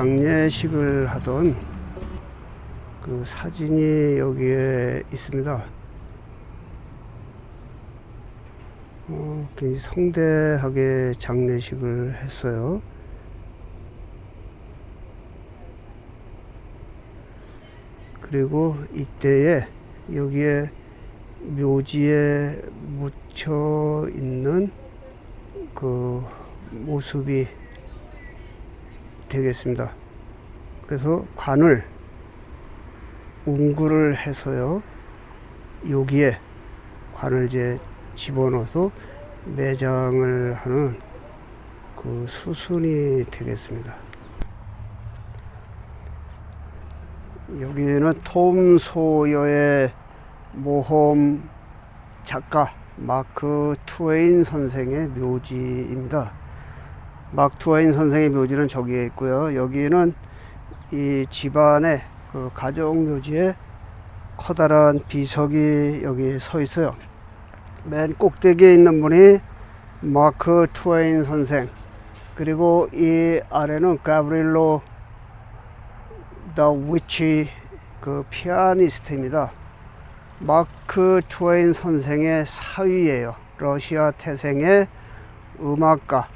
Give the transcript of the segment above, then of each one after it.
장례식을 하던 그 사진이 여기에 있습니다. 어, 굉장히 성대하게 장례식을 했어요. 그리고 이때에 여기에 묘지에 묻혀 있는 그 모습이 되겠습니다. 그래서 관을 웅구를 해서요. 여기에 관을 이제 집어넣어서 매장을 하는 그 수순이 되겠습니다. 여기는 톰 소여의 모험 작가 마크 투웨인 선생의 묘지입니다. 투웨인 선생의 묘지는 저기에 있고요. 여기는 이 집안의 그 가족 묘지에 커다란 비석이 여기 서 있어요. 맨 꼭대기에 있는 분이 마크 투웨인 선생. 그리고 이 아래는 가브릴로 더 위치 그 피아니스트입니다. 마크 투웨인 선생의 사위예요. 러시아 태생의 음악가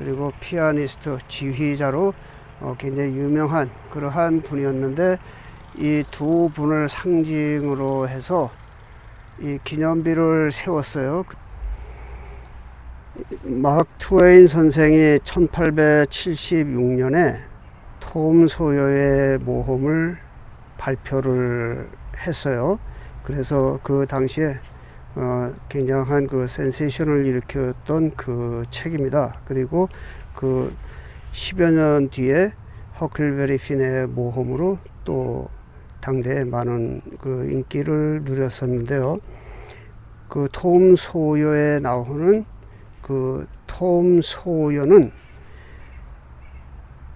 그리고 피아니스트 지휘자로 어, 굉장히 유명한 그러한 분이었는데 이 두 분을 상징으로 해서 이 기념비를 세웠어요. 마크 투웨인 선생이 1876년에 톰 소여의 모험을 발표를 했어요. 그래서 그 당시에 어, 굉장한 그 센세이션을 일으켰던 그 책입니다. 그리고 그 10여 년 뒤에 허클베리 핀의 모험으로 또 당대에 많은 그 인기를 누렸었는데요. 그 톰 소여에 나오는 그 톰 소여는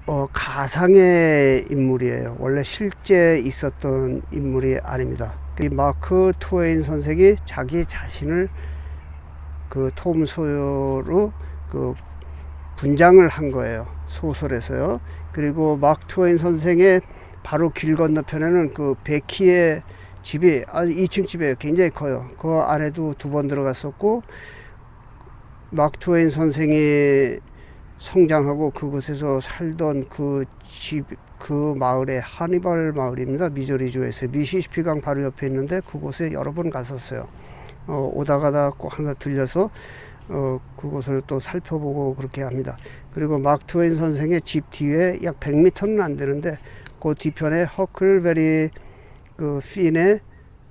어, 가상의 인물이에요. 원래 실제 있었던 인물이 아닙니다. 이 마크 투웨인 선생이 자기 자신을 그 톰 소여로 그 분장을 한 거예요. 소설에서요. 그리고 마크 투웨인 선생의 바로 길 건너편에는 그 베키의 집이 아주 2층 집이에요. 굉장히 커요. 그 안에도 두 번 들어갔었고 마크 투웨인 선생이 성장하고 그곳에서 살던 그 집, 그 마을의 하니발 마을입니다. 미조리주에서 미시시피강 바로 옆에 있는데 그곳에 여러 번 갔었어요. 어, 오다 가다 꼭 항상 들려서 어, 그곳을 또 살펴보고 그렇게 합니다. 그리고 트웨인 선생의 집 뒤에 약 100m는 안 되는데 그 뒤편에 허클베리 그 핀의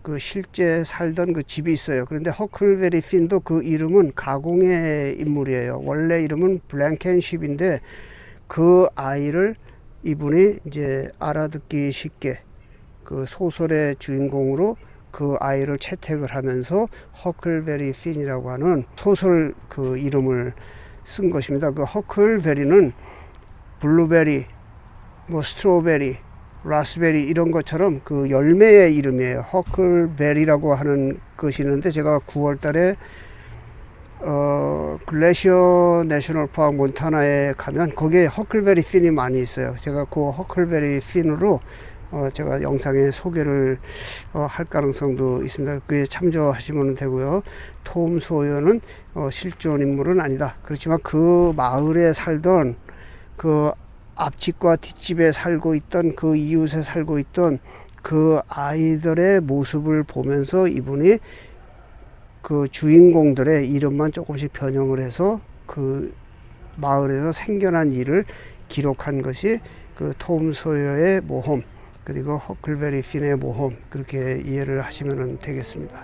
그 실제 살던 그 집이 있어요. 그런데 허클베리 핀도 그 이름은 가공의 인물이에요. 원래 이름은 블랭켄십인데 그 아이를 이분이 이제 알아듣기 쉽게 그 소설의 주인공으로 그 아이를 채택을 하면서 허클베리 핀이라고 하는 소설 그 이름을 쓴 것입니다. 그 허클베리는 블루베리, 뭐 스트로베리, 라스베리 이런 것처럼 그 열매의 이름이에요. 허클베리라고 하는 것이 있는데 제가 9월 달에 어, 글래시어 내셔널 파크 몬타나에 가면 거기에 허클베리 핀이 많이 있어요. 제가 그 허클베리 핀으로 어, 제가 영상에 소개를 어, 할 가능성도 있습니다. 그에 참조하시면 되고요. 톰 소여는 어, 실존 인물은 아니다. 그렇지만 그 마을에 살던 그 앞집과 뒷집에 살고 있던 그 이웃에 살고 있던 그 아이들의 모습을 보면서 이분이 그 주인공들의 이름만 조금씩 변형을 해서 그 마을에서 생겨난 일을 기록한 것이 그 톰 소여의 모험 그리고 허클베리 핀의 모험 그렇게 이해를 하시면 되겠습니다.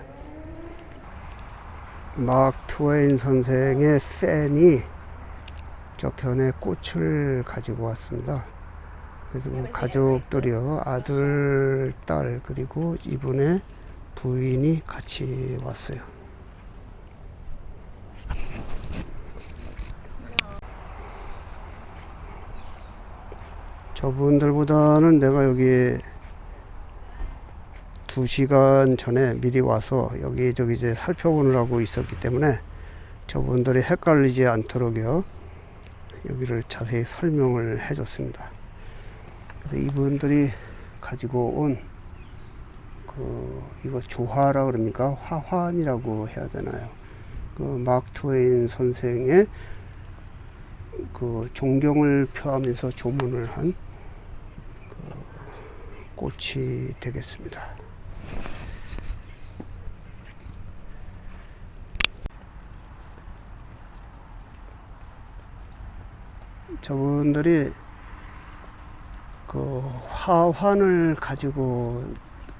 마크 트웨인 선생의 팬이 저 편에 꽃을 가지고 왔습니다. 그래서 뭐 가족들이요 아들, 딸 그리고 이분의 부인이 같이 왔어요. 저분들보다는 내가 여기 두 시간 전에 미리 와서 여기저기 이제 살펴보느라고 있었기 때문에 저분들이 헷갈리지 않도록요 여기를 자세히 설명을 해줬습니다. 그래서 이분들이 가지고 온 그 이거 조화라 그럽니까 화환이라고 해야 되나요? 그 마크 트웨인 선생의 그 존경을 표하면서 조문을 한그 꽃이 되겠습니다. 저분들이 그 화환을 가지고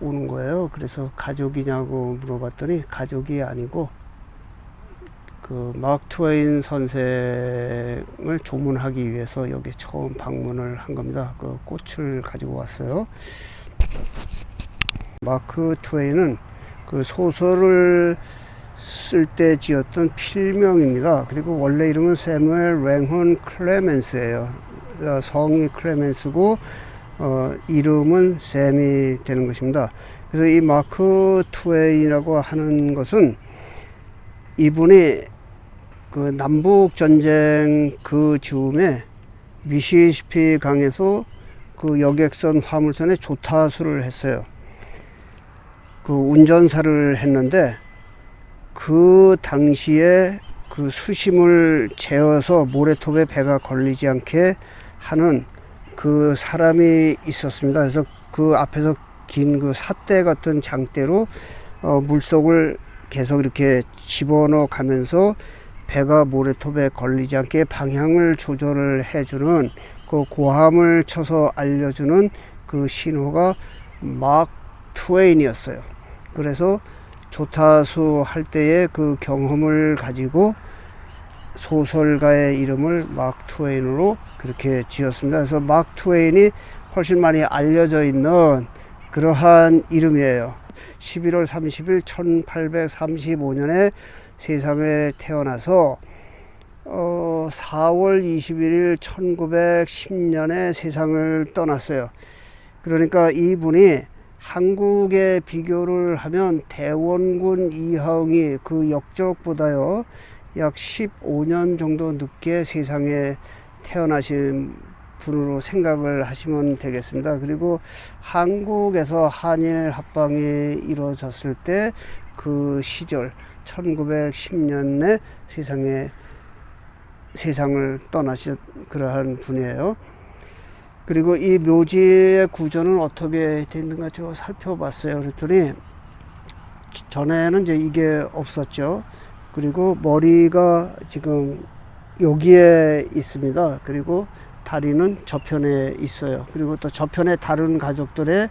오는 거예요. 그래서 가족이냐고 물어봤더니 가족이 아니고 그 마크 트웨인 선생을 조문하기 위해서 여기 처음 방문을 한 겁니다. 그 꽃을 가지고 왔어요. 마크 트웨인은 그 소설을 쓸 때 지었던 필명입니다. 그리고 원래 이름은 세무엘 랭헌 클레멘스예요. 어, 성이 클레멘스고 어, 이름은 샘이 되는 것입니다. 그래서 이 마크 트웨인이라고 하는 것은 이분이 그 남북 전쟁 그 즈음에 미시시피 강에서 그 여객선 화물선에 조타수를 했어요. 그 운전사를 했는데 그 당시에 그 수심을 재어서 모래톱에 배가 걸리지 않게 하는 그 사람이 있었습니다. 그래서 그 앞에서 긴 그 삿대 같은 장대로 어, 물속을 계속 이렇게 집어넣어 가면서 배가 모래톱에 걸리지 않게 방향을 조절을 해주는 그 고함을 쳐서 알려주는 그 신호가 막 트웨인이었어요. 그래서 조타수 할 때의 그 경험을 가지고 소설가의 이름을 막 트웨인으로 그렇게 지었습니다. 그래서 막 트웨인이 훨씬 많이 알려져 있는 그러한 이름이에요. 11월 30일 1835년에 세상에 태어나서 어, 4월 21일 1910년에 세상을 떠났어요. 그러니까 이분이 한국에 비교를 하면 대원군 이항이 그 역적보다요 약 15년 정도 늦게 세상에 태어나신 분으로 생각을 하시면 되겠습니다. 그리고 한국에서 한일 합방이 이루어졌을 때 그 시절 1910년에 세상에 세상을 떠나신 그러한 분이에요. 그리고 이 묘지의 구조는 어떻게 됐는가 좀 살펴봤어요. 그랬더니 전에는 이제 이게 없었죠. 그리고 머리가 지금 여기에 있습니다. 그리고 다리는 저편에 있어요. 그리고 또 저편에 다른 가족들의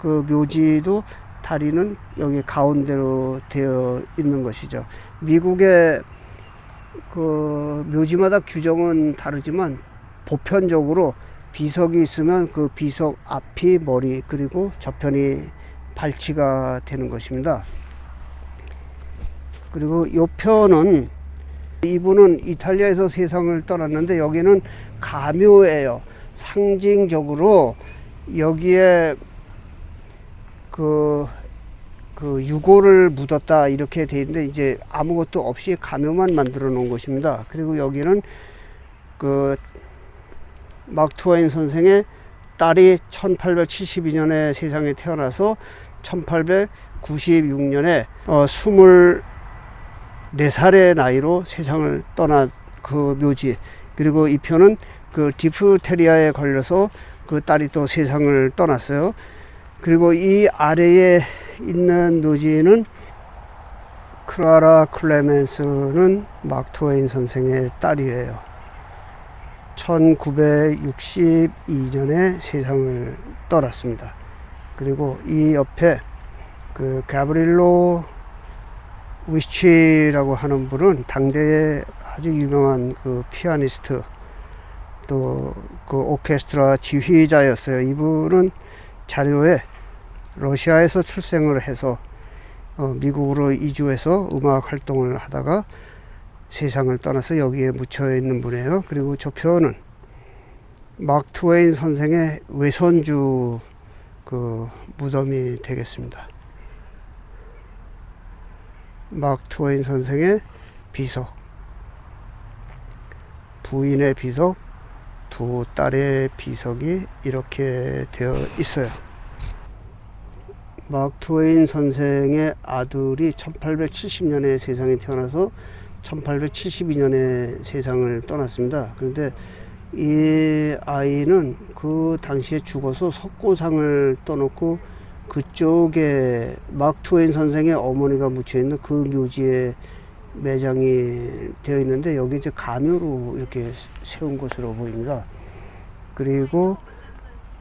그 묘지도 다리는 여기 가운데로 되어 있는 것이죠. 미국의 그 묘지마다 규정은 다르지만 보편적으로 비석이 있으면 그 비석 앞이 머리 그리고 저편이 발치가 되는 것입니다. 그리고 이 편은 이분은 이탈리아에서 세상을 떠났는데 여기는 가묘예요. 상징적으로 여기에 그, 그 유골을 묻었다 이렇게 돼 있는데 이제 아무것도 없이 가묘만 만들어 놓은 것입니다. 그리고 여기는 그 막투와인 선생의 딸이 1872년에 세상에 태어나서 1896년에 어, 24살의 나이로 세상을 떠난 그 묘지 그리고 이 편은 그 디프테리아에 걸려서 그 딸이 또 세상을 떠났어요. 그리고 이 아래에 있는 묘지는 크라라 클레멘스는 마크트웨인 선생의 딸이에요. 1962년에 세상을 떠났습니다. 그리고 이 옆에 그 가브릴로 위치라고 하는 분은 당대의 아주 유명한 그 피아니스트 또 그 오케스트라 지휘자였어요. 이분은 자료에 러시아에서 출생을 해서 어, 미국으로 이주해서 음악 활동을 하다가 세상을 떠나서 여기에 묻혀 있는 분이에요. 그리고 저 표는 마크 트웨인 선생의 외손주 그 무덤이 되겠습니다. 마크 트웨인 선생의 비석, 부인의 비석, 두 딸의 비석이 이렇게 되어 있어요. 마크 트웨인 선생의 아들이 1870년에 세상에 태어나서 1872년에 세상을 떠났습니다. 그런데 이 아이는 그 당시에 죽어서 석고상을 떠놓고 그쪽에 마크 트웨인 선생의 어머니가 묻혀 있는 그 묘지에 매장이 되어 있는데 여기 이제 가묘로 이렇게 세운 것으로 보입니다. 그리고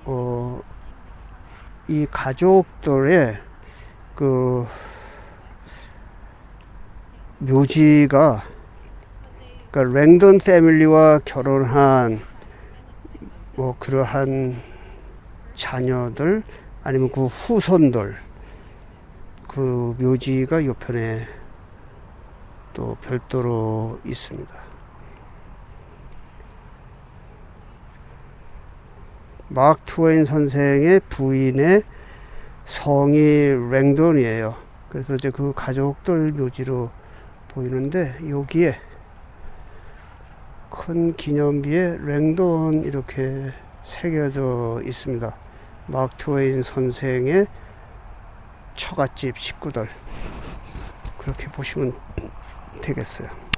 어, 이 가족들의 그 묘지가 그러니까 랭던 패밀리와 결혼한 뭐 그러한 자녀들 아니면 그 후손들 그 묘지가 옆편에 또 별도로 있습니다. 마크 트웨인 선생의 부인의 성이 랭돈이에요. 그래서 이제 그 가족들 묘지로 보이는데 여기에 큰 기념비에 랭돈 이렇게 새겨져 있습니다. 마크 트웨인 선생의 처갓집 식구들 그렇게 보시면 되겠어요.